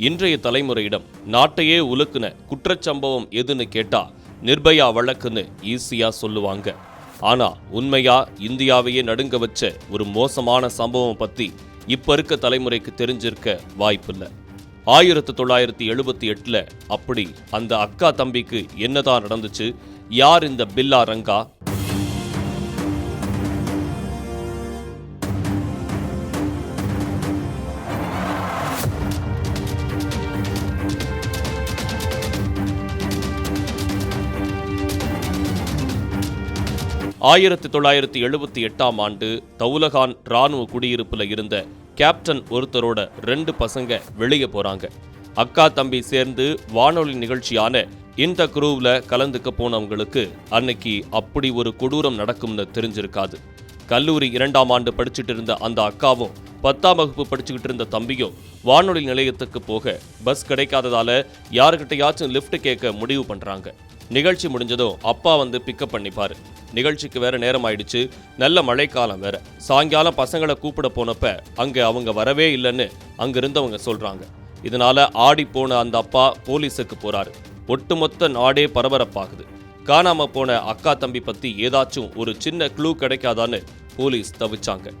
இன்றைய தலைமுறையிடம் நாட்டையே உலுக்குன குற்றச்சம்பவம் எதுன்னு கேட்டா நிர்பயா வழக்குன்னு ஈஸியா சொல்லுவாங்க. ஆனா உண்மையா இந்தியாவையே நடுங்க வச்ச ஒரு மோசமான சம்பவம் பத்தி இப்ப இருக்க தலைமுறைக்கு தெரிஞ்சிருக்க வாய்ப்பில்லை. ஆயிரத்தி தொள்ளாயிரத்தி எழுபத்தி எட்டுல அப்படி அந்த அக்கா தம்பிக்கு என்னதான் நடந்துச்சு யார் இந்த பில்லா ரங்கா ஆயிரத்தி தொள்ளாயிரத்தி எழுபத்தி எட்டாம் ஆண்டு தவுலகான் ராணுவ குடியிருப்பில் இருந்த கேப்டன் ஒருத்தரோட ரெண்டு பசங்க வெளியே போறாங்க. அக்கா தம்பி சேர்ந்து வானொலி நிகழ்ச்சியான இந்த குரூவ்ல கலந்துக்க போனவங்களுக்கு அன்னைக்கு அப்படி ஒரு கொடூரம் நடக்கும்னு தெரிஞ்சிருக்காது. கல்லூரி இரண்டாம் ஆண்டு படிச்சுட்டு இருந்த அந்த அக்காவும் பத்தாம் வகுப்பு படிச்சுக்கிட்டு இருந்த தம்பியும் வானொலி நிலையத்துக்கு போக பஸ் கிடைக்காததால யாருக்கிட்டையாச்சும் லிஃப்ட் கேட்க முடிவு பண்ணுறாங்க நிகழ்ச்சி முடிஞ்சதும் அப்பா வந்து பிக்கப் பண்ணிப்பாரு. நிகழ்ச்சிக்கு வேற நேரம் ஆயிடுச்சு. நல்ல மழைக்காலம் வேற. சாயங்காலம் பசங்களை கூப்பிட போனப்ப அங்க அவங்க வரவே இல்லைன்னு அங்கிருந்தவங்க சொல்றாங்க. இதனால ஆடி போன அந்த அப்பா போலீஸுக்கு போறாரு. ஒட்டுமொத்த நாடே பரபரப்பாகுது. காணாம போன அக்கா தம்பி பத்தி ஏதாச்சும் ஒரு சின்ன க்ளூ கிடைக்காதான்னு போலீஸ் தவிச்சாங்க.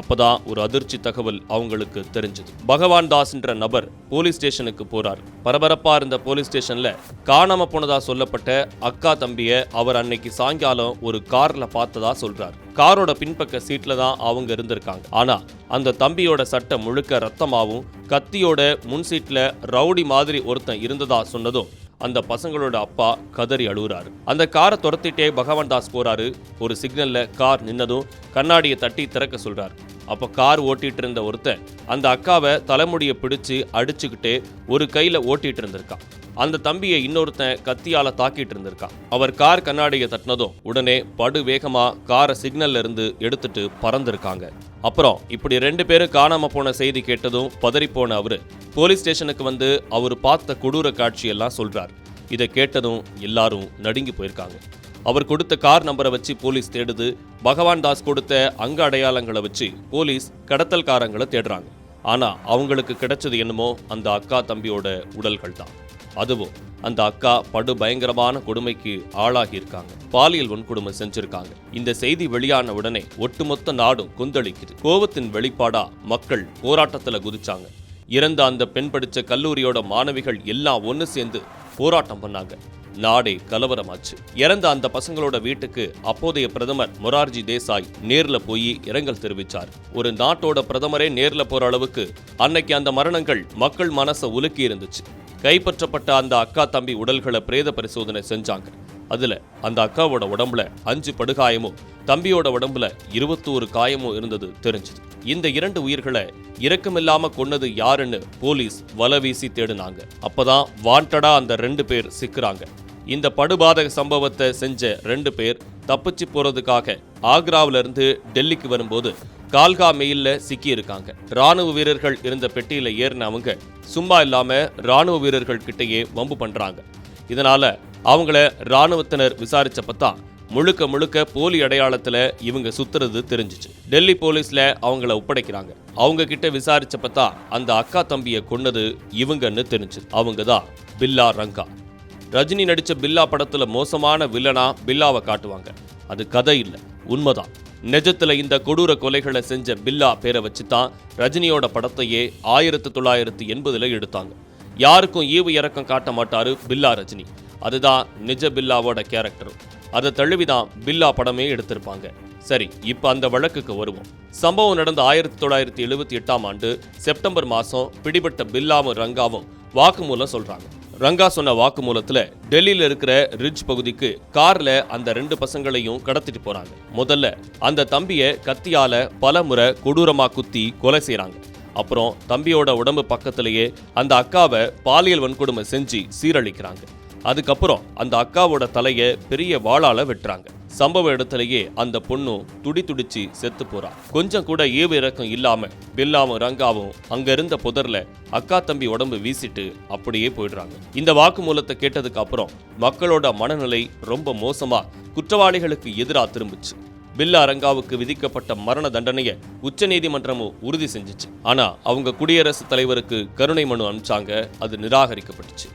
அப்பதான் ஒரு அதிர்ச்சி தகவல் அவங்களுக்கு தெரிஞ்சது. பகவான் தாஸ்ன்ற நபர் போலீஸ் ஸ்டேஷனுக்கு போறார். பரபரப்பா இருந்த போலீஸ் ஸ்டேஷன்ல காணாம போனதா சொல்லப்பட்ட அக்கா தம்பிய அவர் அன்னைக்கு சாயங்காலம் ஒரு கார்ல பார்த்ததா சொல்றார். காரோட பின்பக்க சீட்ல தான் அவங்க இருந்திருக்காங்க. ஆனா அந்த தம்பியோட சட்டை முழுக்க ரத்தமாவும் கத்தியோட முன் சீட்ல ரவுடி மாதிரி ஒருத்தன் இருந்ததா சொன்னதும் அந்த பசங்களோட அப்பா கதறி அழுகுறாரு. அந்த காரை துரத்திட்டே பகவான் தாஸ் போறாரு. ஒரு சிக்னல்ல கார் நின்னதும் கண்ணாடியை தட்டி திறக்க சொல்றாரு. அப்போ கார் ஓட்டிகிட்டு இருந்த ஒருத்தன் அந்த அக்காவை தலைமுடியை பிடிச்சு அடிச்சுக்கிட்டு ஒரு கையில் ஓட்டிகிட்டு இருந்திருக்கான் அந்த தம்பியை இன்னொருத்தன் கத்தியால் தாக்கிட்டு இருந்திருக்கான் அவர் கார் கண்ணாடியை தட்டினதும் உடனே படு வேகமாக காரை சிக்னல்ல இருந்து எடுத்துட்டு பறந்துருக்காங்க. அப்புறம் இப்படி ரெண்டு பேரும் காணாம போன செய்தி கேட்டதும் பதறிப்போன அவரு. போலீஸ் ஸ்டேஷனுக்கு வந்து அவர் பார்த்த கொடூர காட்சியெல்லாம் சொல்றார். இதை கேட்டதும் எல்லாரும் நடுங்கி போயிருக்காங்க. அவர் கொடுத்த கார் நம்பரை வச்சு போலீஸ் தேடுது. பகவான் தாஸ் கொடுத்த அங்க அடையாளங்களை வச்சு போலீஸ் கடத்தல்காரங்களை தேடுறாங்க. ஆனால் அவங்களுக்கு கிடைச்சது என்னமோ அந்த அக்கா தம்பியோட உடல்கள் தான். அதுவும் அந்த அக்கா படு பயங்கரமான கொடுமைக்கு ஆளாகி இருக்காங்க பாலியல் வன்கொடுமை செஞ்சிருக்காங்க. இந்த செய்தி வெளியான உடனே ஒட்டுமொத்த நாடும் கொந்தளிக்குது. கோவத்தின் வெளிப்பாடா மக்கள் போராட்டத்துல குதிச்சாங்க. இறந்த அந்த பெண் படிச்ச கல்லூரியோட மாணவிகள் எல்லாம் ஒன்று சேர்ந்து போராட்டம் பண்ணாங்க. நாடே கலவரமாச்சு. இறந்த அந்த பசங்களோட வீட்டுக்கு அப்போதைய பிரதமர் மொரார்ஜி தேசாய் நேர்ல போய் இரங்கல் தெரிவிச்சார். ஒரு நாட்டோட பிரதமரே நேர்ல போற அளவுக்கு அன்னைக்கு அந்த மரணங்கள் மக்கள் மனசை உலுக்கி இருந்துச்சு. கைப்பற்றப்பட்ட அந்த அக்கா தம்பி உடல்களை பிரேத பரிசோதனை செஞ்சாங்க. அதில் அந்த அக்காவோட உடம்புல அஞ்சு படுகாயமும் தம்பியோட உடம்புல இருபத்தோரு காயமும் இருந்தது தெரிஞ்சது. இந்த இரண்டு உயிர்களை இரக்கமில்லாம கொன்னது யாருன்னு போலீஸ் வலவீசி தேடினாங்க. அப்பதான் வாண்டடா அந்த ரெண்டு பேர் சிக்கிறாங்க. இந்த படுபாதக சம்பவத்தை செஞ்ச ரெண்டு பேர் தப்பிச்சு போறதுக்காக ஆக்ராவில இருந்து டெல்லிக்கு வரும்போது கால்கா மெயில்ல சிக்கி இருக்காங்க ராணுவ வீரர்கள் இருந்த பெட்டியில ஏறின அவங்க சும்மா இல்லாம ராணுவ வீரர்கள் கிட்டேயே வம்பு பண்றாங்க. இதனால அவங்கள ராணுவத்தினர் விசாரிச்சப்பதான் முழுக்க முழுக்க போலி அடையாளத்துல இவங்க சுத்துறது தெரிஞ்சுச்சு. டெல்லி போலீஸ்ல அவங்கள ஒப்படைக்கிறாங்க. அவங்க கிட்ட விசாரிச்சப்பதான் அந்த அக்கா தம்பியை கொன்னது இவங்கன்னு தெரிஞ்சு அவங்க தான் பில்லா ரங்கா. ரஜினி நடிச்ச பில்லா படத்துல மோசமான வில்லனா பில்லாவை காட்டுவாங்க. அது கதை இல்லை உண்மைதான். நிஜத்துல இந்த கொடூர கொலைகளை செஞ்ச பில்லா பேரை வச்சு தான் ரஜினியோட படத்தையே ஆயிரத்தி தொள்ளாயிரத்தி எண்பதுல எடுத்தாங்க. யாருக்கும் ஈவு இறக்கம் காட்ட மாட்டாரு பில்லா ரஜினி. அதுதான் நிஜ பில்லாவோட கேரக்டரும் அதை தழுவிதான் பில்லா படமே எடுத்திருப்பாங்க. சரி இப்போ அந்த வழக்குக்கு வருவோம். சம்பவம் நடந்த ஆயிரத்தி தொள்ளாயிரத்தி எழுபத்தி எட்டாம் ஆண்டு செப்டம்பர் மாதம் பிடிபட்ட பில்லாவும் ரங்காவும் வாக்குமூலம் சொல்கிறாங்க ரங்கா சொன்ன வாக்குமூலத்தில் டெல்லியில் இருக்கிற ரிட்ஜ் பகுதிக்கு காரில் அந்த ரெண்டு பசங்களையும் கடத்திட்டு போகிறாங்க முதல்ல அந்த தம்பியை கத்தியால பல முறை கொடூரமாக குத்தி கொலை செய்கிறாங்க அப்புறம் தம்பியோட உடம்பு பக்கத்திலேயே அந்த அக்காவை பாலியல் வன்கொடுமை செஞ்சு சீரழிக்கிறாங்க. அதுக்கப்புறம் அந்த அக்காவோட தலையை பெரிய வாளால வெட்டுறாங்க. சம்பவ இடத்துலயே அந்த பொண்ணும் துடி துடிச்சு செத்து போறா. கொஞ்சம் கூட ஈவு இறக்கம் இல்லாம பில்லாவும் ரங்காவும் அங்க இருந்த புதர்ல அக்கா தம்பி உடம்பு வீசிட்டு அப்படியே போயிடுறாங்க. இந்த வாக்குமூலத்தை கேட்டதுக்கு அப்புறம் மக்களோட மனநிலை ரொம்ப மோசமா குற்றவாளிகளுக்கு எதிரா திரும்புச்சு. பில்லா ரங்காவுக்கு விதிக்கப்பட்ட மரண தண்டனையை உச்சநீதிமன்றமும் உறுதி செஞ்சுச்சு. ஆனா அவங்க குடியரசுத் தலைவருக்கு கருணை மனு அனுப்பிச்சாங்க. அது நிராகரிக்கப்பட்டுச்சு.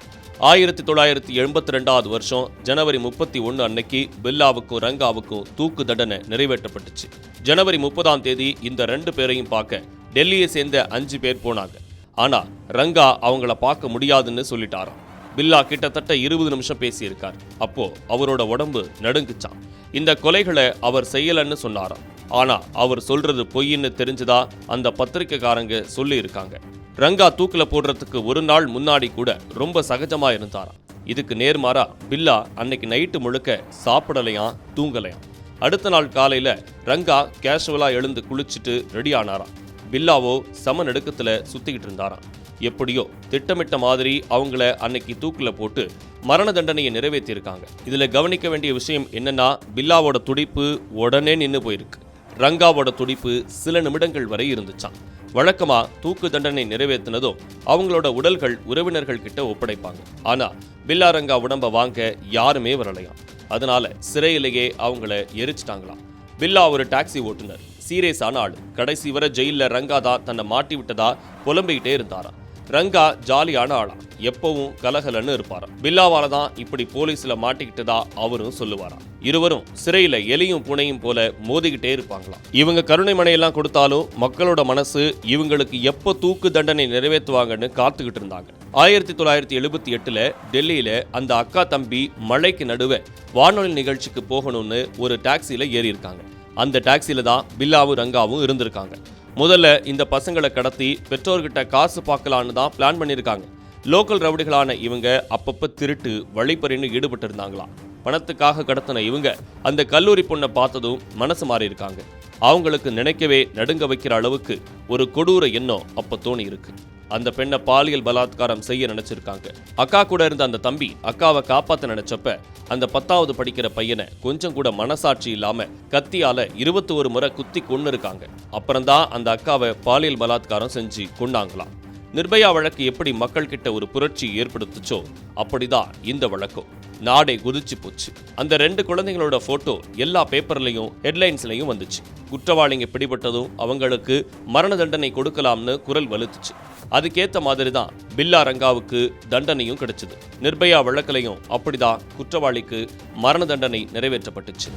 ஆயிரத்தி தொள்ளாயிரத்தி எண்பத்தி ரெண்டாவது வருஷம் ஜனவரி முப்பத்தி ஒன்று அன்னைக்கு பில்லாவுக்கும் ரங்காவுக்கும் தூக்கு தண்டனை நிறைவேற்றப்பட்டுச்சு. ஜனவரி முப்பதாம் தேதி இந்த ரெண்டு பேரையும் பார்க்க டெல்லியை சேர்ந்த அஞ்சு பேர் போனாங்க. ஆனா ரங்கா அவங்கள பார்க்க முடியாதுன்னு சொல்லிட்டாராம். பில்லா கிட்டத்தட்ட இருபது நிமிஷம் பேசியிருக்கார். அப்போ அவரோட உடம்பு நடுங்குச்சான் இந்த கொலைகளை அவர் செய்யலன்னு சொன்னாராம். ஆனா அவர் சொல்றது பொய்ன்னு தெரிஞ்சுதா அந்த பத்திரிக்கைக்காரங்க சொல்லி இருக்காங்க ரங்கா தூக்கில் போடுறதுக்கு ஒரு நாள் முன்னாடி கூட ரொம்ப சகஜமாக இருந்தாராம். இதுக்கு நேர்மாறா பில்லா அன்னைக்கு நைட்டு முழுக்க சாப்பிடலையாம் தூங்கலையாம். அடுத்த நாள் காலையில் ரங்கா கேஷுவலாக எழுந்து குளிச்சுட்டு ரெடி ஆனாராம். பில்லாவோ சம நடுக்கத்தில் சுத்திக்கிட்டு இருந்தாராம். எப்படியோ திட்டமிட்ட மாதிரி அவங்கள அன்னைக்கு தூக்கில் போட்டு மரண தண்டனையை நிறைவேற்றியிருக்காங்க. இதில் கவனிக்க வேண்டிய விஷயம் என்னன்னா பில்லாவோட துடிப்பு உடனே நின்று போயிருக்கு. ரங்காவோட துடிப்பு சில நிமிடங்கள் வரை இருந்துச்சாம். வழக்கமா தூக்கு தண்டனை நிறைவேற்றினதும் அவங்களோட உடல்கள் உறவினர்கள் கிட்ட ஒப்படைப்பாங்க. ஆனா பில்லா ரங்கா உடம்ப வாங்க யாருமே வரலையாம். அதனால சிறையிலேயே அவங்கள எரிச்சிட்டாங்களாம். பில்லா ஒரு டாக்ஸி ஓட்டுநர் சீரியஸான ஆள். கடைசி வரை ஜெயிலில் ரங்கா தான் தன்னை மாட்டி விட்டதா புலம்பிக்கிட்டே இருந்தாராம். ரங்கா ஜாலியான ஆளாம் எப்பவும் கலகலன்னு இருப்பாராம். பில்லாவால தான் இப்படி போலீஸ்ல மாட்டிக்கிட்டதா அவரும் சொல்லுவாராம். இருவரும் சிறையில எலியும் புனையும் போல மோதிக்கிட்டே இருப்பாங்களாம். இவங்க கருணை மனையெல்லாம் கொடுத்தாலும் மக்களோட மனசு இவங்களுக்கு எப்போ தூக்கு தண்டனை நிறைவேற்றுவாங்கன்னு காத்துக்கிட்டு இருந்தாங்க. ஆயிரத்தி தொள்ளாயிரத்தி எழுபத்தி எட்டுல டெல்லியில அந்த அக்கா தம்பி மழைக்கு நடுவே வானொலி நிகழ்ச்சிக்கு போகணும்னு ஒரு டாக்ஸியில ஏறி இருக்காங்க அந்த டாக்ஸியில தான் பில்லாவும் ரங்காவும் இருந்திருக்காங்க. முதல்ல இந்த பசங்களை கடத்தி பெற்றோர்கிட்ட காசு பார்க்கலான்னு தான் பிளான் பண்ணியிருக்காங்க. லோக்கல் ரவுடிகளான இவங்க அப்பப்போ திருட்டு வழிப்பறின்னு ஈடுபட்டு இருந்தாங்களாம் பணத்துக்காக கடத்தின இவங்க அந்த கல்லூரி பொண்ணை பார்த்ததும் மனசு மாறி இருக்காங்க அவங்களுக்கு நினைக்கவே நடுங்க வைக்கிற அளவுக்கு ஒரு கொடூர எண்ணம் அப்ப தோணி இருக்கு அந்த பெண்ணை பாலியல் பலாத்காரம் செய்ய நினைச்சிருக்காங்க. அக்கா கூட இருந்த அந்த தம்பி அக்காவை காப்பாத்த நினைச்சப்ப அந்த பத்தாவது படிக்கிற பையனை கொஞ்சம் கூட மனசாட்சி இல்லாம கத்தியால இருபத்தி ஒரு முறை குத்தி கொன்னு இருக்காங்க அப்புறம்தான் அந்த அக்காவை பாலியல் பலாத்காரம் செஞ்சு கொண்டாங்களாம் நிர்பயா வழக்கு எப்படி மக்கள் கிட்ட ஒரு புரட்சி ஏற்படுத்துச்சோ அப்படிதான் இந்த வழக்கம். நாடே குதிச்சு போச்சு. அந்த ரெண்டு குழந்தைங்களோட போட்டோ எல்லா பேப்பர்லையும் ஹெட்லைன்ஸ்லையும் வந்துச்சு. குற்றவாளிங்க பிடிபட்டதும் அவங்களுக்கு மரண தண்டனை கொடுக்கலாம்னு குரல் வலுத்துச்சு. அதுக்கேத்த மாதிரி தான் பில்லா ரங்காவுக்கு தண்டனையும் கிடைச்சது. நிர்பயா வழக்கிலையும் அப்படிதான் குற்றவாளிக்கு மரண தண்டனை நிறைவேற்றப்பட்டுச்சு.